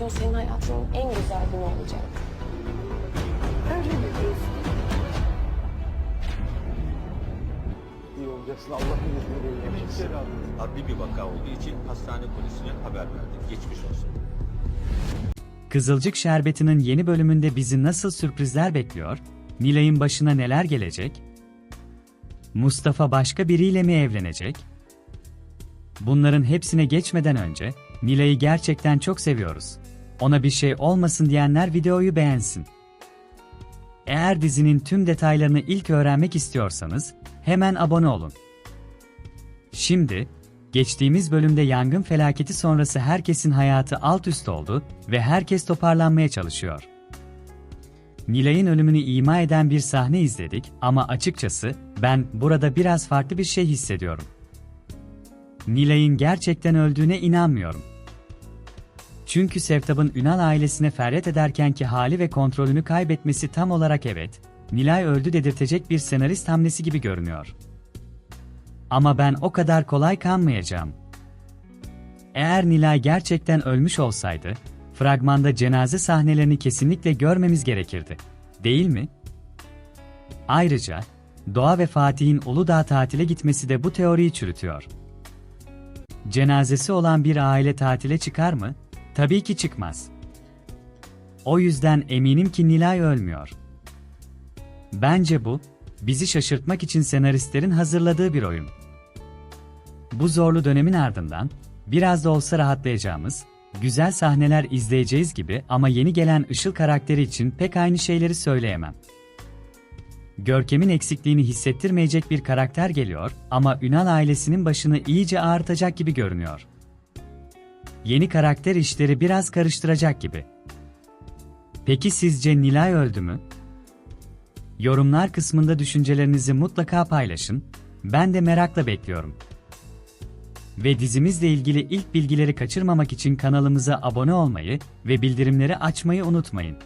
gün senin hayatının en güzel günü olacak. Öyle mi diyorsun? İyi olacaksın Allah'ın izniyle iyi olacaksın. Adli bir vaka olduğu için hastane polisine haber verdik. Geçmiş olsun. Kızılcık Şerbeti'nin yeni bölümünde bizi nasıl sürprizler bekliyor? Nilay'ın başına neler gelecek? Mustafa başka biriyle mi evlenecek? Bunların hepsine geçmeden önce Nilay'ı gerçekten çok seviyoruz. Ona bir şey olmasın diyenler videoyu beğensin. Eğer dizinin tüm detaylarını ilk öğrenmek istiyorsanız hemen abone olun. Şimdi, geçtiğimiz bölümde yangın felaketi sonrası herkesin hayatı alt üst oldu ve herkes toparlanmaya çalışıyor. Nilay'ın ölümünü ima eden bir sahne izledik ama açıkçası ben burada biraz farklı bir şey hissediyorum. Nilay'ın gerçekten öldüğüne inanmıyorum. Çünkü Sevtap'ın Ünal ailesine feryat ederkenki hali ve kontrolünü kaybetmesi tam olarak evet, Nilay öldü dedirtecek bir senarist hamlesi gibi görünüyor. Ama ben o kadar kolay kanmayacağım. Eğer Nilay gerçekten ölmüş olsaydı, fragmanda cenaze sahnelerini kesinlikle görmemiz gerekirdi. Değil mi? Ayrıca, Doğa ve Fatih'in Uludağ tatile gitmesi de bu teoriyi çürütüyor. Cenazesi olan bir aile tatile çıkar mı? Tabii ki çıkmaz. O yüzden eminim ki Nilay ölmüyor. Bence bu, bizi şaşırtmak için senaristlerin hazırladığı bir oyun. Bu zorlu dönemin ardından, biraz da olsa rahatlayacağımız, güzel sahneler izleyeceğiz gibi ama yeni gelen Işıl karakteri için pek aynı şeyleri söyleyemem. Görkem'in eksikliğini hissettirmeyecek bir karakter geliyor ama Ünal ailesinin başını iyice ağrıtacak gibi görünüyor. Yeni karakter işleri biraz karıştıracak gibi. Peki sizce Nilay öldü mü? Yorumlar kısmında düşüncelerinizi mutlaka paylaşın. Ben de merakla bekliyorum. Ve dizimizle ilgili ilk bilgileri kaçırmamak için kanalımıza abone olmayı ve bildirimleri açmayı unutmayın.